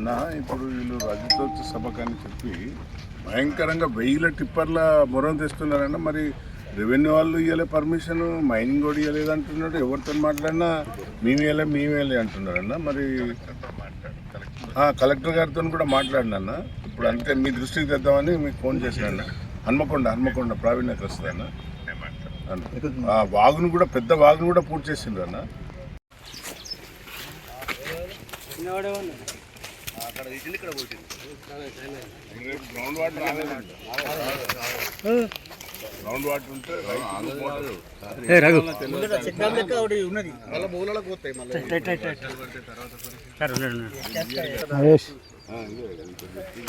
అన్న ఇప్పుడు వీళ్ళు రజతోత్సవ సభకాన్ని చెప్పి భయంకరంగా వెయ్యిల టిప్పర్ల మొరం తెస్తున్నారన్న మరి రెవెన్యూ వాళ్ళు ఇవ్వలే పర్మిషన్ మైనింగ్ కూడా ఇవ్వలేదు అంటున్నాడు ఎవరితో మాట్లాడినా మేము ఇవ్వలే మేము ఇవ్వలే అంటున్నారన్న మరి కలెక్టర్ గారితో కూడా మాట్లాడినా ఇప్పుడు అంతే మీ దృష్టికి తెద్దామని మీకు ఫోన్ చేశాను హన్మకొండ హన్మకొండ ప్రావీణ్యత వస్తుందన్న ఆ వాగును కూడా పెద్ద వాగును కూడా పూర్తి చేసిండ్రు అన్న రేపు గ్రౌండ్ వాటర్. గ్రౌండ్ వాటర్ ఉంటే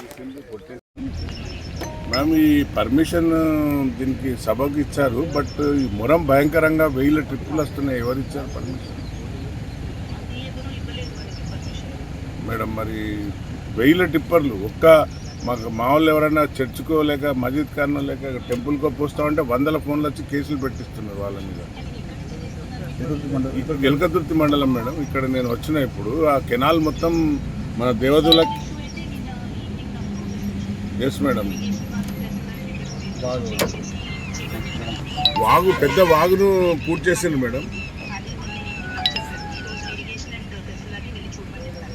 తీసింది. మ్యామ్ ఈ పర్మిషన్ దీనికి సభకు ఇచ్చారు బట్ ఈ మొరం భయంకరంగా వెయ్యిల ట్రిప్పులు వస్తున్నాయి. ఎవరు ఇచ్చారు పర్మిషన్? మేడం మరి వెయ్యిల టిప్పర్లు. ఒక్క మాకు మా వాళ్ళు ఎవరైనా చర్చ్కో లేక మజీద్ ఖానో లేక టెంపుల్కో పోస్తామంటే వందల ఫోన్లు వచ్చి కేసులు పెట్టిస్తున్నారు వాళ్ళ మీద. ఇక్కడ ఎలకతుర్తి మండలం మేడం ఇక్కడ నేను వచ్చిన ఇప్పుడు ఆ కెనాల్ మొత్తం మన దేవదుల ఎస్ మేడం. వాగు. పెద్ద వాగును పూర్తి చేసింది మేడం.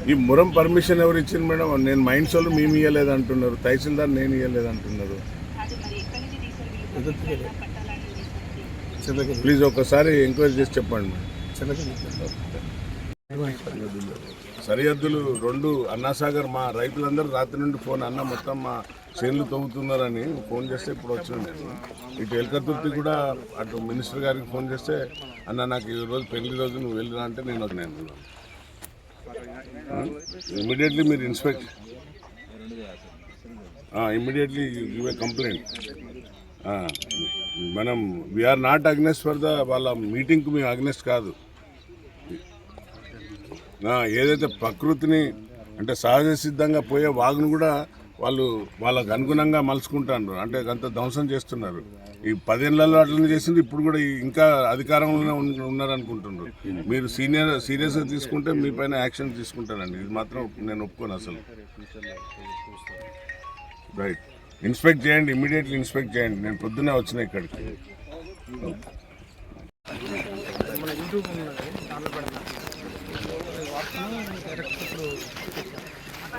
ఈ మురం పర్మిషన్ ఎవరు ఇచ్చింది మేడం? నేను మైండ్స్ వాళ్ళు మేము ఇవ్వలేదు అంటున్నారు. తహసీల్దార్ నేను ఇవ్వలేదు అంటున్నారు. ప్లీజ్ ఒకసారి ఎంక్వైరీ చేసి చెప్పండి సరిహద్దులు రెండు అన్నాసాగర్ మా రైతులందరూ రాత్రి నుండి ఫోన్ అన్న మొత్తం మా చేనులు తవ్వుతున్నారని ఫోన్ చేస్తే ఇప్పుడు వచ్చిన ఇటు ఎల్కతుర్తి కూడా అటు మినిస్టర్ గారికి ఫోన్ చేస్తే అన్న నాకు ఈ రోజు పెళ్ళి రోజు నువ్వు వెళ్ళినా అంటే నేను వచ్చినాను ఇమీడియట్లీ మీరు inspect immediately give a complaint మనం we are not against for the వాళ్ళ మీటింగ్కి మేము అగ్నెస్ట్ కాదు. Ah, ఏదైతే ప్రకృతిని అంటే సహజ సిద్ధంగా పోయే వాగును కూడా వాళ్ళు వాళ్ళకు అనుగుణంగా మలుచుకుంటారు. అంటే అంత ధ్వంసం చేస్తున్నారు. ఈ పదేళ్ళలో అట్లనే చేసింది ఇప్పుడు కూడా ఇంకా అధికారంలోనే ఉన్నారనుకుంటున్నారు. మీరు సీనియర్ సీరియస్గా తీసుకుంటే మీ పైన యాక్షన్ తీసుకుంటానండి ఇది మాత్రం నేను ఒప్పుకోను అసలు. రైట్. ఇన్స్పెక్ట్ చేయండి ఇమీడియట్లీ ఇన్స్పెక్ట్ చేయండి. నేను పొద్దున్నే వచ్చిన ఇక్కడికి.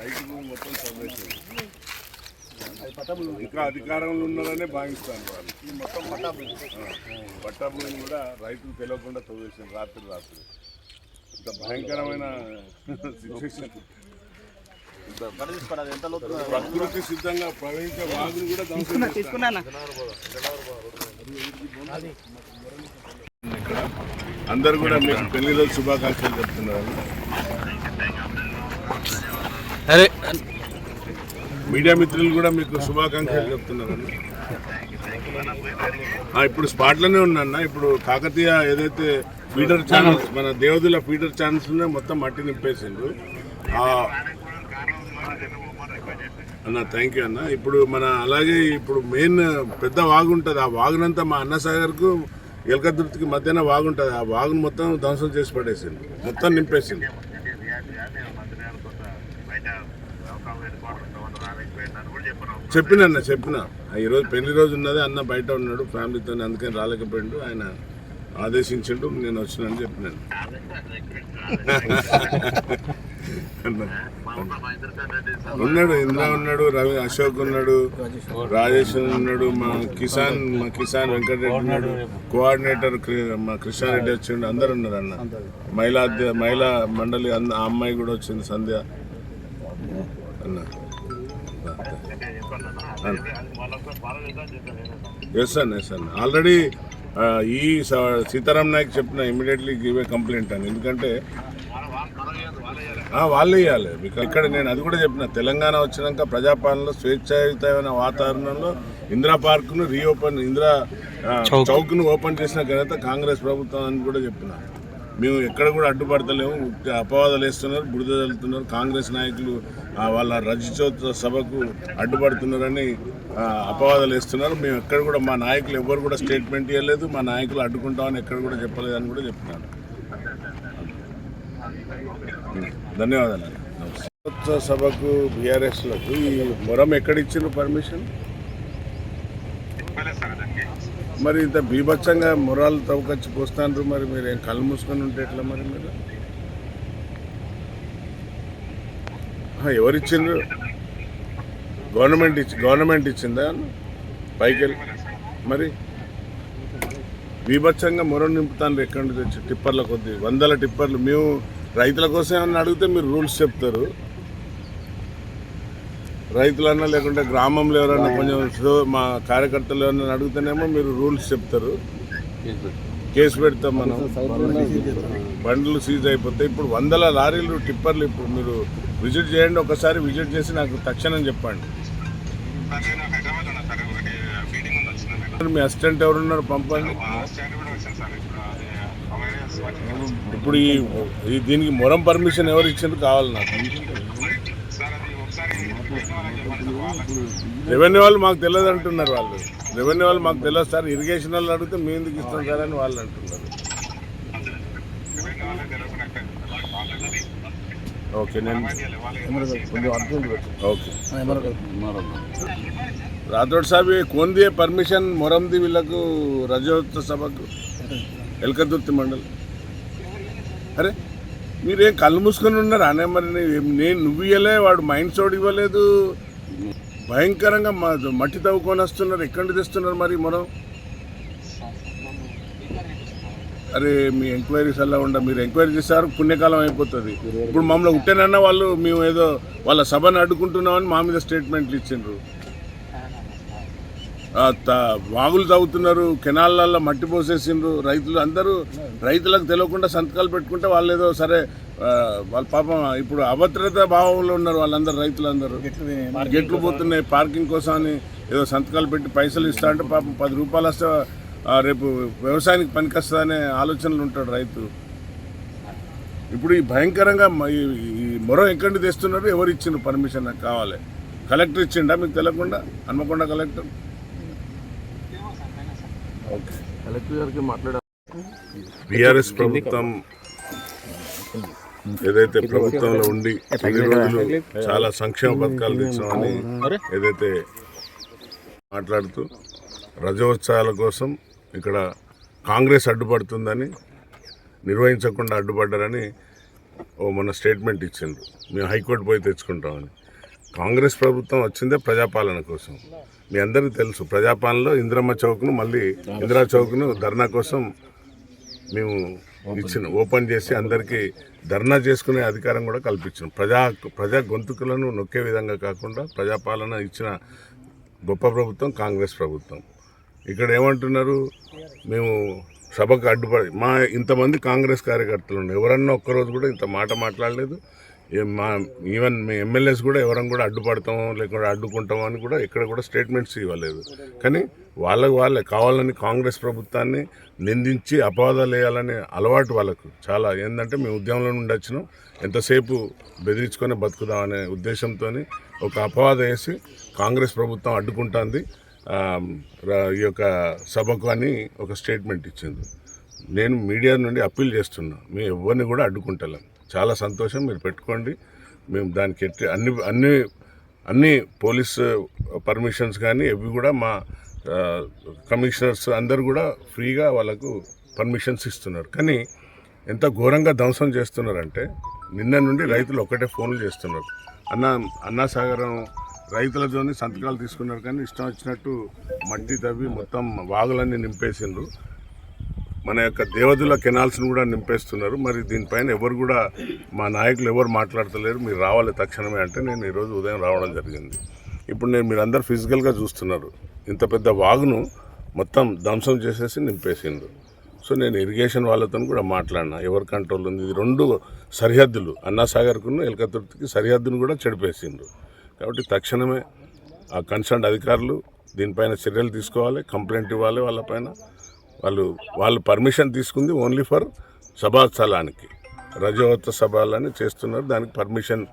రైతు మొత్తం చదివేసింది ఇంకా అధికారంలో ఉన్నారనే భావిస్తాను. వాళ్ళు మొత్తం పట్టా భూమి పట్టా భూమిని కూడా రైతులు తెలియకుండా తవ్వేసింది రాత్రి రాత్రి. ఇంత భయంకరమైన సిచ్యువేషన్ ప్రకృతి సిద్ధంగా ప్రవహించే వాగుని కూడా అందరు కూడా మీకు పెళ్ళి రోజు శుభాకాంక్షలు చెప్తున్నారు. అరే. మీడియా మిత్రులు కూడా మీకు శుభాకాంక్షలు చెప్తున్నారు ఇప్పుడు స్పాట్లోనే ఉన్నా ఇప్పుడు కాకతీయ ఏదైతే ఫీడర్ ఛానల్స్ మన దేవదుల ఫీడర్ ఛానల్స్ మొత్తం మట్టి నింపేసిండ్రు. అన్న థ్యాంక్ యూ అన్న. ఇప్పుడు మన అలాగే ఇప్పుడు మెయిన్ పెద్ద వాగు ఉంటుంది. ఆ వాగునంతా మా అన్నసాగర్కు ఎలకదుర్తికి మధ్యన వాగు ఉంటుంది. ఆ వాగును మొత్తం ధ్వంసం చేసి పడేసింది మొత్తం నింపేసింది చెప్పిన అన్న చెప్పిన. ఈరోజు పెళ్ళి రోజు ఉన్నది అన్న బయట ఉన్నాడు ఫ్యామిలీతో అందుకని రాలేకపోయిండు ఆయన ఆదేశించిండు నేను వచ్చినాను చెప్పినాను. ఉన్నాడు ఇంద్ర ఉన్నాడు రవి అశోక్ ఉన్నాడు రాజేష్ ఉన్నాడు మా కిసాన్ మా కిసాన్ వెంకటరెడ్డి ఉన్నాడు కోఆర్డినేటర్ మా కృష్ణారెడ్డి వచ్చిండు అందరు ఉన్నారు అన్న. మహిళా అధ్య- మహిళా మండలి అన్న అమ్మాయి కూడా వచ్చింది సంధ్య. అన్న. ఎస్ అన్న ఎస్ అన్న ఆల్రెడీ ఈ సీతారాం నాయక్ చెప్పిన ఇమీడియట్లీ గివ్ ఏ కంప్లైంట్ అని. ఎందుకంటే వాళ్ళే ఇవ్వాలి మీకు ఇక్కడ నేను అది కూడా చెప్పిన తెలంగాణ వచ్చినాక ప్రజాపాలనలో స్వేచ్ఛాయుతమైన వాతావరణంలో ఇందిరా పార్క్ను రీఓపెన్ ఇందిరా చౌక్ను ఓపెన్ చేసిన ఘనత కాంగ్రెస్ ప్రభుత్వం అని కూడా చెప్పిన. మేము ఎక్కడ కూడా అడ్డుపడతలేము. అపవాదాలు వేస్తున్నారు బుడుదల్లుతున్నారు కాంగ్రెస్ నాయకులు వాళ్ళ రజతోత్సవ సభకు అడ్డుపడుతున్నారని అపవాదాలు వేస్తున్నారు. మేము ఎక్కడ కూడా మా నాయకులు ఎవరు కూడా స్టేట్మెంట్ ఇవ్వలేదు మా నాయకులు అడ్డుకుంటామని ఎక్కడ కూడా చెప్పలేదని కూడా చెప్తున్నాను ధన్యవాదాలు. సభకు బీఆర్ఎస్లకు ఈ మొరం ఎక్కడ ఇచ్చిండ్రు పర్మిషన్? మరి ఇంత బీభత్సంగా మొరాలు తవ్వుకొచ్చి పోస్తాండ్రు మరి మీరు ఏం కళ్ళు మూసుకొని ఉంటే ఎట్లా మరి మీరు? ఎవరిచ్చిండ్రు? గవర్నమెంట్ ఇచ్చి గవర్నమెంట్ ఇచ్చిందా? పైకి మరి? బీభత్సంగా మొరం నింపుతాను ఎక్కడి నుంచి వచ్చి టిప్పర్ల కొద్ది వందల టిప్పర్లు. మేము రైతుల కోసం ఏమన్నా అడిగితే మీరు రూల్స్ చెప్తారు. రైతులన్నా లేకుంటే గ్రామంలో ఎవరన్నా కొంచెం మా కార్యకర్తలు ఎవరన్నా అడిగితేనేమో మీరు రూల్స్ చెప్తారు. కేసు పెడతాం మనం. బండ్లు సీజ్ అయిపోతాయి. ఇప్పుడు వందల లారీలు టిప్పర్లు ఇప్పుడు మీరు విజిట్ చేయండి ఒకసారి విజిట్ చేసి నాకు తక్షణం చెప్పండి. మీ అసిస్టెంట్ ఎవరున్నారు పంపండి? ఇప్పుడు ఈ దీనికి మొరం పర్మిషన్ ఎవరు ఇచ్చింది కావాలి నాకు సార్ అది ఒకసారి రెవెన్యూ వాళ్ళకి చెప్పండి సార్ వాళ్ళకి రెవెన్యూ వాళ్ళు మాకు తెలియదు అంటున్నారు వాళ్ళు. రెవెన్యూ వాళ్ళు మాకు తెలియదు సార్. ఇరిగేషన్ వాళ్ళు అడిగితే మీ ఎందుకు ఇస్తాం సార్ అని వాళ్ళు అంటున్నారు. ఓకే నేను ఓకే. రాథోడ్ సాబ్ కొంది పర్మిషన్ మొరంది వీళ్ళకు రజోత్సవ సభకు? ఎల్కదుర్తి మండలి. అరే మీరేం కళ్ళు మూసుకొని ఉన్నారు? అనే మరి నేను నువ్వు ఇవ్వలే వాడు మైండ్ సోడ్ ఇవ్వలేదు. భయంకరంగా మట్టి తవ్వుకొని వస్తున్నారు. ఎక్కడి తెస్తున్నారు మరి మనం అరే మీ ఎంక్వైరీస్ అలా ఉండ మీరు ఎంక్వైరీ చేశారు పుణ్యకాలం అయిపోతుంది. ఇప్పుడు మమ్మల్ని ఉట్టేనన్నా వాళ్ళు మేము ఏదో వాళ్ళ సభను అడ్డుకుంటున్నామని మా మీద స్టేట్మెంట్లు ఇచ్చిండ్రు. వాగులు తవ్వుతున్నారు కెనాళ్ళల్లో మట్టి పోసేసిండ్రు రైతులు. అందరూ రైతులకు తెలియకుండా సంతకాలు పెట్టుకుంటే వాళ్ళు ఏదో సరే వాళ్ళ పాపం ఇప్పుడు అభద్రత భావంలో ఉన్నారు వాళ్ళందరూ రైతులందరూ. గెట్లు పోతున్నాయి పార్కింగ్ కోసం అని ఏదో సంతకాలు పెట్టి పైసలు ఇస్తా అంటే పాపం పది రూపాయలు వస్తే రేపు వ్యవసాయానికి పనికొస్తుందనే ఆలోచనలు ఉంటాడు రైతు. ఇప్పుడు ఈ భయంకరంగా ఈ ఈ మొరం ఎక్కడి తెస్తున్నారు? ఎవరు ఇచ్చిండ్రు పర్మిషన్? నాకు కావాలి. కలెక్టర్ ఇచ్చిండా? మీకు తెలియకుండా? హన్మకొండ కలెక్టర్ ఓకే కలెక్టర్ గారికి మాట్లాడారు బీఆర్ఎస్ ప్రభుత్వం ఏదైతే ప్రభుత్వంలో ఉండి ఇన్ని రోజులు చాలా సంక్షేమ పథకాలు తెచ్చామని ఏదైతే మాట్లాడుతూ రజోత్సవాల కోసం ఇక్కడ కాంగ్రెస్ అడ్డుపడుతుందని నిర్వహించకుండా అడ్డుపడ్డారని ఓ మొన్న స్టేట్మెంట్ ఇచ్చిండ్రు. మేము హైకోర్టు పోయి తెచ్చుకుంటామని. కాంగ్రెస్ ప్రభుత్వం వచ్చిందే ప్రజాపాలన కోసం. మీ అందరికీ తెలుసు. ప్రజాపాలనలో ఇందిరమ్మ చౌక్ను మళ్ళీ ఇందిరా చౌక్ను ధర్నా కోసం మేము ఇచ్చిన ఓపెన్ చేసి అందరికీ ధర్నా చేసుకునే అధికారం కూడా కల్పించాం ప్రజా ప్రజా గొంతుకులను నొక్కే విధంగా కాకుండా ప్రజాపాలన ఇచ్చిన గొప్ప ప్రభుత్వం కాంగ్రెస్ ప్రభుత్వం. ఇక్కడ ఏమంటున్నారు? మేము సభకు అడ్డుపడి మా ఇంతమంది కాంగ్రెస్ కార్యకర్తలు ఉన్నారు. ఎవరన్నా ఒక్కరోజు కూడా ఇంత మాట మాట్లాడలేదు. మా ఈవెన్ మీ ఎమ్మెల్యేస్ కూడా ఎవరం కూడా అడ్డుపడతాము లేకుంటే అడ్డుకుంటాము అని కూడా ఎక్కడ కూడా స్టేట్మెంట్స్ ఇవ్వలేదు. కానీ వాళ్ళకు వాళ్ళే కావాలని కాంగ్రెస్ ప్రభుత్వాన్ని నిందించి అపవాదాలు వేయాలనే అలవాటు వాళ్ళకు చాలా. ఏంటంటే మేము ఉద్యమంలో నుండి వచ్చినాం ఎంతసేపు బెదిరించుకొని బతుకుదామనే ఉద్దేశంతో ఒక అపవాదం వేసి కాంగ్రెస్ ప్రభుత్వం అడ్డుకుంటుంది. ఈ యొక్క సభకు అని ఒక స్టేట్మెంట్ ఇచ్చింది. నేను మీడియా నుండి అప్పీల్ చేస్తున్నా మేము ఎవరిని కూడా అడ్డుకుంటలేం. చాలా సంతోషం. మీరు పెట్టుకోండి. మేము దానికి ఎట్టి అన్ని అన్ని అన్ని పోలీస్ పర్మిషన్స్ కానీ ఇవి కూడా మా కమిషనర్స్ అందరు కూడా ఫ్రీగా వాళ్ళకు పర్మిషన్స్ ఇస్తున్నారు. కానీ ఎంత ఘోరంగా ధ్వంసం చేస్తున్నారంటే నిన్న నుండి రైతులు ఒక్కటే ఫోన్లు చేస్తున్నారు. అన్న అన్నాసాగరం రైతులతోని సంతకాలు తీసుకున్నారు కానీ ఇష్టం వచ్చినట్టు మట్టి తవ్వి మొత్తం వాగులన్నీ నింపేసిండ్రు. మన యొక్క దేవదుల కెనాల్స్ను కూడా నింపేస్తున్నారు. మరి దీనిపైన ఎవరు కూడా మా నాయకులు ఎవరు మాట్లాడతలేరు. మీరు రావాలి తక్షణమే అంటే నేను ఈరోజు ఉదయం రావడం జరిగింది. ఇప్పుడు నేను మీరు అందరు ఫిజికల్గా చూస్తున్నారు. ఇంత పెద్ద వాగును మొత్తం ధ్వంసం చేసేసి నింపేసిండ్రు సో నేను ఇరిగేషన్ వాళ్ళతో కూడా మాట్లాడినా. ఎవరి కంట్రోల్ ఉంది? ఇది రెండు సరిహద్దులు. అన్నాసాగర్కును ఎలకతుర్తికి సరిహద్దును కూడా చెడిపేసిండ్రు కాబట్టి తక్షణమే ఆ కన్సర్న్ అధికారులు దీనిపైన చర్యలు తీసుకోవాలి కంప్లైంట్ ఇవ్వాలి వాళ్ళపైన. వాళ్ళు వాళ్ళు పర్మిషన్ తీసుకుంది ఓన్లీ ఫర్ సభా స్థలానికి రజోవత సభలని చేస్తున్నారు దానికి పర్మిషన్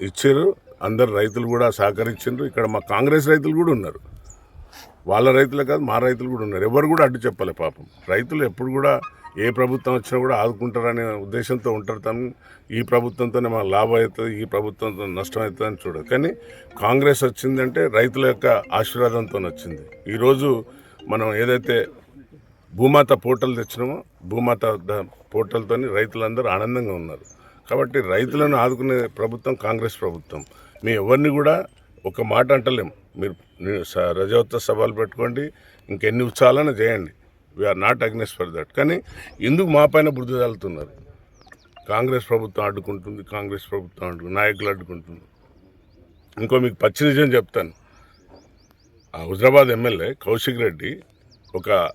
ఇచ్చారు అందరు రైతులు కూడా సహకరించారు ఇక్కడ మా కాంగ్రెస్ రైతులు కూడా ఉన్నారు. వాళ్ళ రైతులే కాదు మా రైతులు కూడా ఉన్నారు. ఎవరు కూడా అడ్డు చెప్పలే పాపం. రైతులు ఎప్పుడు కూడా ఏ ప్రభుత్వం వచ్చినా కూడా ఆదుకుంటారనే ఉద్దేశంతో ఉంటారు తను. ఈ ప్రభుత్వంతోనే మాకు లాభం అవుతుంది ఈ ప్రభుత్వంతో నష్టం అవుతుంది అని చూడదు కానీ కాంగ్రెస్ వచ్చిందంటే రైతుల యొక్క ఆశీర్వాదంతో వచ్చింది. ఈరోజు మనం ఏదైతే భూమాత పోర్టల్ తెచ్చినాము. భూమాత పోర్టల్తో రైతులందరూ ఆనందంగా ఉన్నారు. కాబట్టి రైతులను ఆదుకునే ప్రభుత్వం కాంగ్రెస్ ప్రభుత్వం. మీ ఎవరిని కూడా ఒక మాట అంటలేం. మీరు స- రజోత్సవ సభలు పెట్టుకోండి ఇంకెన్ని ఉత్సాహాలను చేయండి. We are not against for that కానీ ఎందుకు మా పైన బుద్ధి తల్లుతున్నారు కాంగ్రెస్ ప్రభుత్వం అడ్డుకుంటుంది కాంగ్రెస్ ప్రభుత్వం అడ్డు నాయకులు అడ్డుకుంటుంది ఇంకో మీకు పచ్చి నిజం చెప్తాను. ఆ హుజరాబాద్ ఎమ్మెల్యే కౌశిక్ రెడ్డి ఒక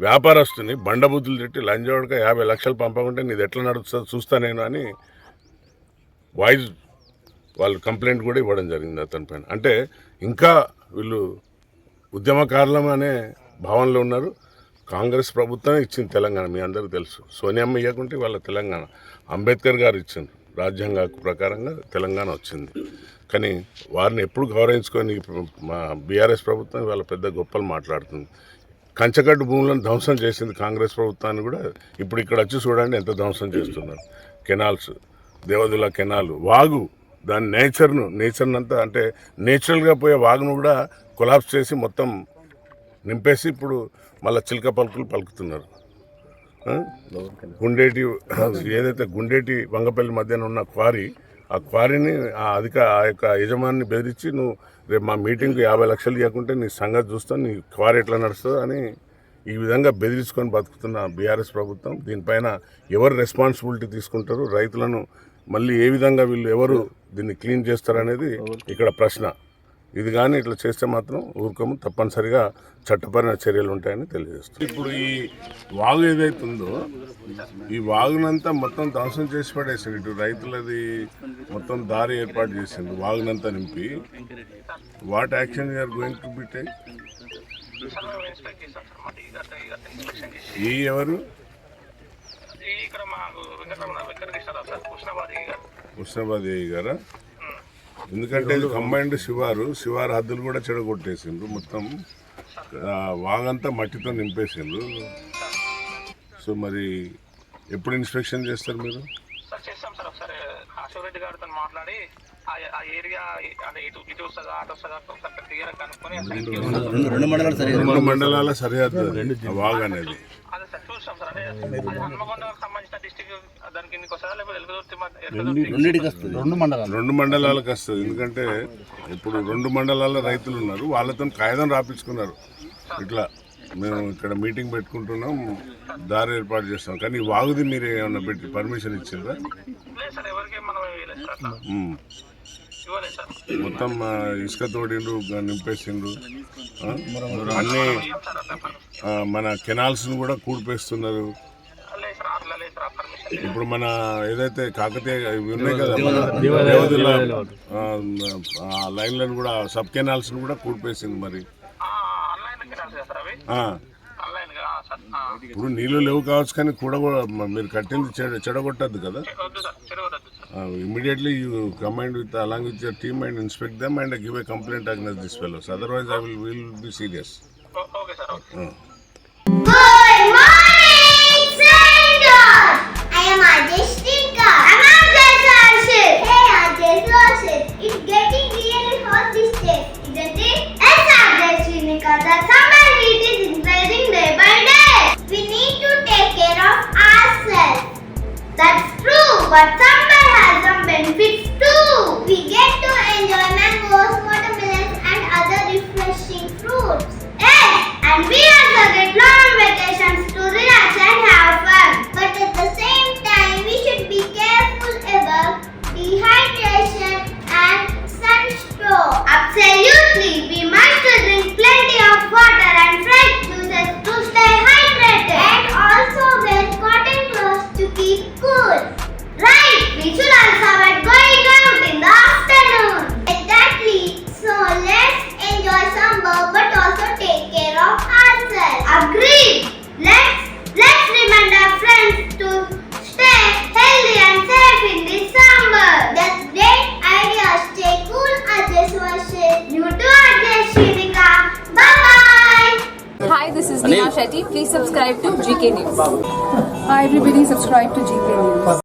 వ్యాపారస్తుని బండబుద్ధులు తిట్టి లంజోడక యాభై లక్షలు పంపకుంటే నీది ఎట్లా నడుస్తుందో చూస్తా నేను అని వాయిస్ వాళ్ళు కంప్లైంట్ కూడా ఇవ్వడం జరిగింది అతని పైన. అంటే ఇంకా వీళ్ళు ఉద్యమకారులం అనే భావనలో ఉన్నారు. కాంగ్రెస్ ప్రభుత్వం ఇచ్చింది తెలంగాణ మీ అందరికీ తెలుసు. సోనియమ్మ ఇవ్వకుంటే వాళ్ళ తెలంగాణ. అంబేద్కర్ గారు ఇచ్చింది రాజ్యాంగ ప్రకారంగా తెలంగాణ వచ్చింది. కానీ వారిని ఎప్పుడు గౌరవించుకొని మా బీఆర్ఎస్ ప్రభుత్వం వాళ్ళ పెద్ద గొప్పలు మాట్లాడుతుంది. కంచగడ్డు భూములను ధ్వంసం చేసింది కాంగ్రెస్ ప్రభుత్వాన్ని కూడా. ఇప్పుడు ఇక్కడ వచ్చి చూడండి ఎంత ధ్వంసం చేస్తున్నారు. కెనాల్స్ దేవదుల కెనాల్ వాగు దాని నేచర్ను నేచర్ని అంతా అంటే నేచురల్గా పోయే వాగును కూడా కొలాప్స్ చేసి మొత్తం నింపేసి ఇప్పుడు మళ్ళీ చిలక పలుకులు పలుకుతున్నారు? గుండేటి ఏదైతే గుండేటి వంగపల్లి మధ్యన ఉన్న క్వారీ ఆ క్వారీని ఆ అధిక ఆ యొక్క యజమాని బెదిరించి నువ్వు రేపు మా మీటింగ్కి యాభై లక్షలు ఇవ్వకుంటే నీ సంగతి చూస్తాను నీ క్వారీ ఎట్లా నడుస్తుందో అని ఈ విధంగా బెదిరించుకొని బతుకుతున్న బీఆర్ఎస్ ప్రభుత్వం. దీనిపైన ఎవరు రెస్పాన్సిబిలిటీ తీసుకుంటారు? రైతులను మళ్ళీ ఏ విధంగా వీళ్ళు ఎవరు దీన్ని క్లీన్ చేస్తారనేది ఇక్కడ ప్రశ్న. ఇది కానీ ఇట్లా చేస్తే మాత్రం ఊరుకోము తప్పనిసరిగా చట్టపరమైన చర్యలు ఉంటాయని తెలియజేస్తుంది ఇప్పుడు ఈ వాగు ఏదైతే ఉందో ఈ వాగునంతా మొత్తం ధ్వంసం చేసి పడేసాడు ఇటు రైతులది మొత్తం దారి ఏర్పాటు చేసిండు వాగునంతా నింపి. What action you are going to be take ఈ ఎవరు? కృష్ణాబాద్ గారా? ఎందుకంటే ఇది కంబైన్డ్ శివారు శివారు హద్దులు కూడా చెడగొట్టేసిండ్రు. మొత్తం వాగంతా మట్టితో నింపేసిండ్రు. సో మరి ఎప్పుడు ఇన్స్పెక్షన్ చేస్తారు మీరు? సార్ చేస్తాం సార్. ఒకసారి అశోక్ రెడ్డి గారితో మాట్లాడి ఆ ఏరియా అంటే ఇటు ఇటు వస్తుందా అటు వస్తుందా ఒకసారి క్లియర్ కనుక్కొని రెండు మండలాలు సరిగ్గా రెండు మండలాల సరిహద్దు వాగ్ అనేది. చూస్తాం సార్ అదే అది హన్మకొండకు సంబంధించిన డిస్టిక్ దానికి కిందకి వస్తుందా లేకపోతే ఎలుగుదుర్తి మధ్య- ఎలుగుదుర్తి రెండింటికి వస్తుంది రెండు మండలాలు రెండు మండలాలకు వస్తుంది. ఎందుకంటే ఇప్పుడు రెండు మండలాల రైతులు ఉన్నారు. వాళ్ళతో కాగితం రాపించుకున్నారు. ఇట్లా మేము ఇక్కడ మీటింగ్ పెట్టుకుంటున్నాం. దారి ఏర్పాటు చేస్తాం కానీ వాగుది మీరు ఏమన్నా పెట్టి పర్మిషన్ ఇచ్చిండ్రా మొత్తం ఇసుక నింపేసిండ్రు. ఆ? అన్ని మన కెనాల్స్ను కూడా కూడిపేస్తున్నారు. ఇప్పుడు మన ఏదైతే కాకతీయ ఉన్నాయి కదా దేవదుల లైన్లను కూడా సబ్ కెనాల్స్ను కూడా కూడిపేసింది మరి. ఇప్పుడు నీళ్ళు లేవు కావచ్చు కానీ కూడా మీరు కట్టింది చెడ చెడగొట్టద్దు కదా. Uh, immediately you come and with along with your team and inspect them and give a complaint against these fellows. Otherwise, I will will be serious. Oh, okay, sir. Okay. Uh. Good morning, Sandor. I am Adeshnika. I'm Adesh Arshid. Hey, Adesh Arshid. It's getting really hot this day. isn't it? Yes, Adeshnika. The summer heat is increasing day by day. We need to take care of ourselves. That's true, but sometimes News. Hi everybody, subscribe to GK News.